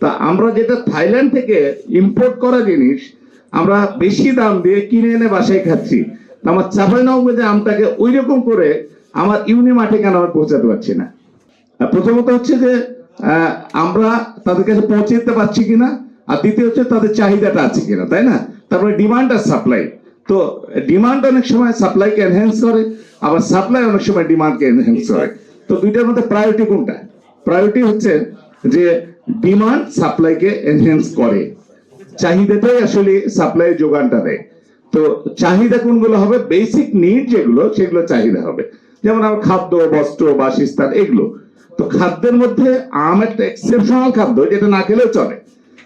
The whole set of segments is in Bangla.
তা আমরা যেটা থাইল্যান্ড থেকে ইম্পোর্ট করা জিনিস, আমরা বেশি দাম দিয়ে কিনে এনে বাসায় খাচ্ছি। আমার চাপাই নগদে আমটাকে ওই রকম করে আমার ইউনি মাঠে কেন আমি পৌঁছাতে পারছি না? প্রথমত হচ্ছে যে আমরা তাদের কাছে পৌঁছে দিতে পারছি কিনা, আর দ্বিতীয় হচ্ছে তাদের চাহিদাটা আছে কিনা, তাই না? তারপরে ডিমান্ড আর সাপ্লাই তো ডিমান্ড অনেক সময় সাপ্লাইকে এনহ্যান্স করে, আবার সাপ্লাই অনেক সময় ডিমান্ডকে এনহ্যান্স করে। তো দুইটার মধ্যে প্রায়োরিটি কোনটা? প্রায়োরিটি হচ্ছে যে ডিমান্ড সাপ্লাইকে এনহ্যান্স করে। চাহিদাটাই আসলে সাপ্লাই যোগানটা দেয়। তো চাহিদা কোনগুলো হবে? বেসিক নিড যেগুলো, সেগুলো চাহিদা হবে। যেমন আমার খাদ্য, বস্ত্র, বাসস্থান, এগুলো। তো খাদ্যের মধ্যে আম একটা এক্সেপশনাল খাদ্য যেটা না খেলেও চলে।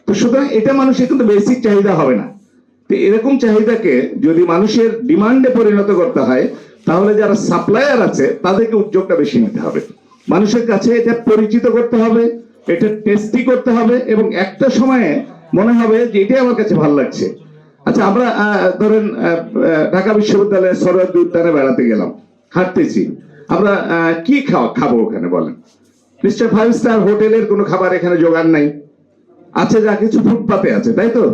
তো সুতরাং এটা মানুষের কিন্তু বেসিক চাহিদা হবে না। তো এরকম চাহিদাকে যদি মানুষের ডিমান্ডে পরিণত করতে হয়, তাহলে যারা সাপ্লায়ার আছে, তাদেরকে উদ্যোগটা বেশি নিতে হবে। মানুষের কাছে এটা পরিচিত করতে হবে। এটা টেস্টি করতে হবে এবং একটা সময়ে মনে হবে যে এটাই আমার কাছে ভালো লাগছে। আচ্ছা আমরা ধরেন ঢাকা বিশ্ববিদ্যালয়ে সরোয়ার্দী উদ্যানে বেড়াতে গেলাম, হাঁটতেছি। আমরা কি খাওয়া খাব ওখানে বলেন? নিশ্চয় ফাইভ স্টার হোটেলের কোনো খাবার এখানে জোগাড় নাই। আছে যা কিছু ফুটপাতে আছে, তাই তো?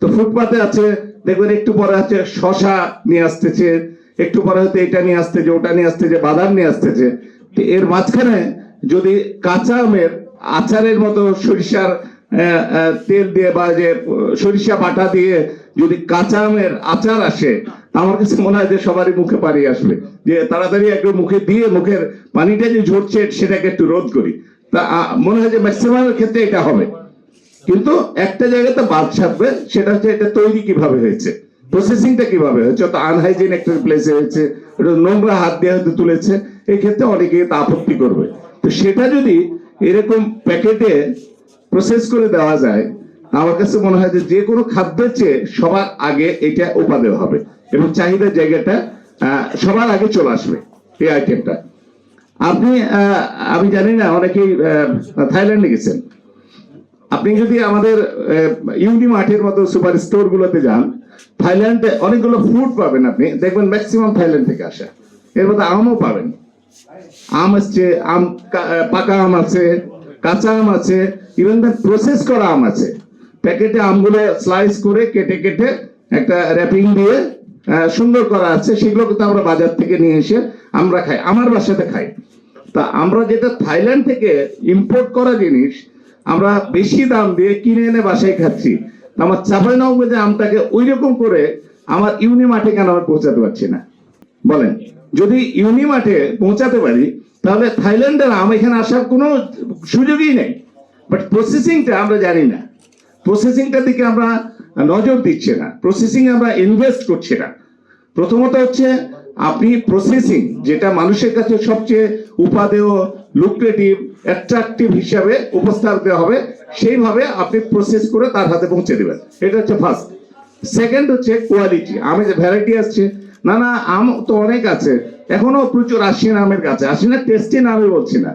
তো ফুটপাতে আছে, দেখবেন একটু পরে আছে শশা নিয়ে আসতেছে, একটু পরে হয়তো এটা নিয়ে আসতেছে, ওটা নিয়ে আসতেছে, বাদাম নিয়ে আসতেছে। এর মাঝখানে যদি কাঁচা আমের আচারের মতো সরিষার তেল দিয়ে বা যে সরিষা বাটা দিয়ে যদি কাঁচা আমের আচার আসে আমার কাছে মনে হয় যে সবারই মুখে পানি আসবে। যে তাড়াতাড়ি একটু মুখে দিয়ে মুখের পানিটা যে ঝরছে, সেটাকে একটু রোধ করি। তা মনে হয় যে ম্যাক্সিমামের ক্ষেত্রে এটা হবে। কিন্তু একটা জায়গাতে বাদ ছাড়বে, সেটা হচ্ছে এটা তৈরি কীভাবে হয়েছে প্রসেসিংটা কীভাবে হয়েছে তো আনহাইজিন একটা প্লেসে হয়েছে নোংরা হাত দিয়ে হয়তো তুলেছে এই ক্ষেত্রে অনেকে আপত্তি করবে। তো সেটা যদি এরকম প্যাকেটে প্রসেস করে দেওয়া যায় আমার কাছে মনে হয় যে যে কোনো খাদ্যের চেয়ে সবার আগে এটা উপাদেয় হবে এবং চাহিদার জায়গাটা সবার আগে চলে আসবে এই আইটেমটা আপনি আমি জানি না অনেকেই থাইল্যান্ডে গেছেন। আপনি যদি আমাদের আহ, ইউনি মার্টের মতো সুপার স্টোর গুলোতে যান থাইল্যান্ডে অনেকগুলো ফুড পাবেন আপনি। দেখবেন ম্যাক্সিমাম থাইল্যান্ড থেকে আসা। এর মধ্যে আমও পাবেন। আম আম পাকা আম আছে, কাঁচা আম আছে ইভেন প্রসেস করা আম আছে। প্যাকেটে আমগুলো স্লাইস করে কেটে কেটে একটা র্যাপিং দিয়ে সুন্দর করা আছে, সেগুলো কিন্তু আমরা বাজার থেকে নিয়ে এসে আমরা খাই, আমার বাসাতে খাই। তা আমরা যেটা থাইল্যান্ড থেকে ইম্পোর্ট করা জিনিস, আমরা বেশি দাম দিয়ে কিনে এনে বাসায় খাচ্ছি। আমার চাপাই নগদে আমটাকে ওই রকম করে আমার ইউনি মাঠে কেন আমি পৌঁছাতে পারছি না? বলেন। যদি ইউনি মাঠে পৌঁছাতে পারি, তাহলে থাইল্যান্ডের আম এখানে আসার কোনো সুযোগই নেই। বাট প্রসেসিংটা আমরা জানি না। প্রসেসিংটার দিকে আমরা নজর দিচ্ছে না। প্রসেসিং আমরা ইনভেস্ট করছি না। প্রথমত হচ্ছে, আপনি প্রসেসিং যেটা মানুষের কাছে সবচেয়ে উপাদেয় লুক্রেটিভ অ্যাট্রাকটিভ হিসাবে উপস্থান দেওয়া হবে, সেইভাবে আপনি প্রসেস করে তার হাতে পৌঁছে দেবেন। এটা হচ্ছে ফার্স্ট সেকেন্ড হচ্ছে কোয়ালিটি আমি যে ভ্যারাইটি আসছে। না না, আম তো অনেক আছে। এখনও প্রচুর আশি আমের কাছে আশিয়ানের টেস্টি নামে বলছি না।